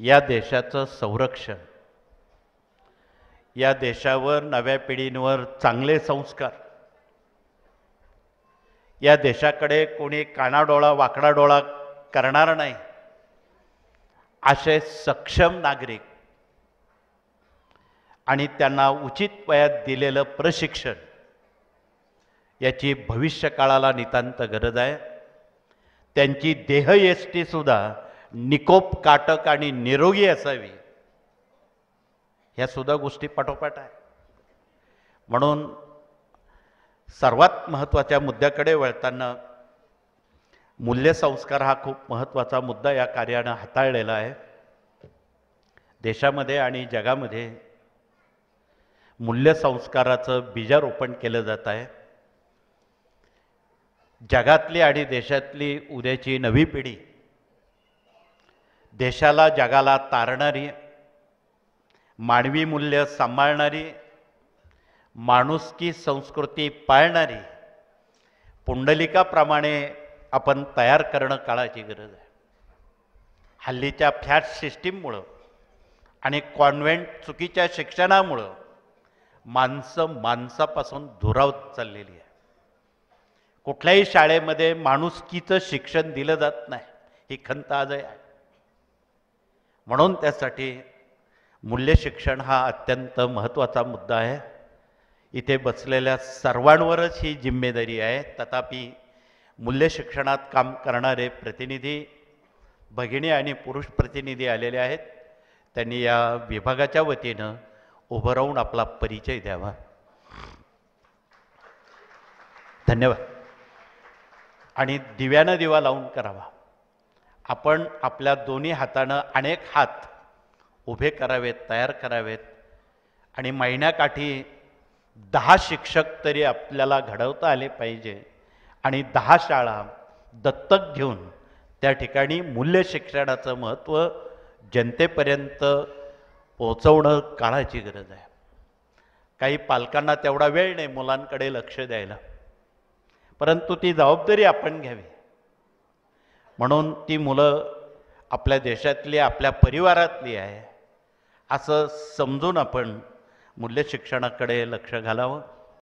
या देशाचं संरक्षण या देशावर नव्या पिढींवर चांगले संस्कार या देशाकडे कोणी कानाडोळा वाकडा डोळा करणार नाही असे सक्षम नागरिक आणि त्यांना उचित वयात दिलेलं प्रशिक्षण याची भविष्यकाळाला नितांत गरज आहे. त्यांची देहयष्टीसुद्धा निकोप काटक आणि निरोगी असावी. ह्या सुद्धा गोष्टी पाठोपाठ आहे. म्हणून सर्वात महत्त्वाच्या मुद्द्याकडे वळताना मूल्यसंस्कार हा खूप महत्त्वाचा मुद्दा या कार्यानं हाताळलेला आहे. देशामध्ये आणि जगामध्ये मूल्यसंस्काराचं बीजारोपण केलं जात आहे. जगातली आणि देशातली उद्याची नवी पिढी देशाला जगाला तारणारी मानवी मूल्य सांभाळणारी माणुसकी संस्कृती पाळणारी पुंडलिकाप्रमाणे आपण तयार करणं काळाची गरज आहे. हल्लीच्या फ्लॅट सिस्टीममुळं आणि कॉन्व्हेंट चुकीच्या शिक्षणामुळं माणसं माणसापासून दुरावत चाललेली आहे. कुठल्याही शाळेमध्ये माणुसकीचं शिक्षण दिलं जात नाही ही खंत आजही आहे. म्हणून त्यासाठी मूल्य शिक्षण हा अत्यंत महत्त्वाचा मुद्दा आहे. इथे बसलेल्या सर्वांवरच ही जिम्मेदारी आहे. तथापि मूल्य शिक्षणात काम करणारे प्रतिनिधी भगिनी आणि पुरुष प्रतिनिधी आलेले आहेत. त्यांनी या विभागाच्या वतीनं उभं राहून आपला परिचय द्यावा. धन्यवाद. आणि दिव्यानं दिवा लावून करावा. आपण आपल्या दोन्ही हातानं अनेक हात उभे करावेत तयार करावेत. आणि महिन्याकाठी दहा शिक्षक तरी आपल्याला घडवता आले पाहिजे. आणि दहा शाळा दत्तक घेऊन त्या ठिकाणी मूल्य शिक्षणाचं महत्त्व जनतेपर्यंत पोचवणं काळाची गरज आहे. काही पालकांना तेवढा वेळ नाही मुलांकडे लक्ष द्यायला. परंतु ती जबाबदारी आपण घ्यावी. म्हणून ती मुलं आपल्या देशातली आपल्या परिवारातली आहे. असं समजून आपण मूल्य शिक्षणाकडे लक्ष घालावं.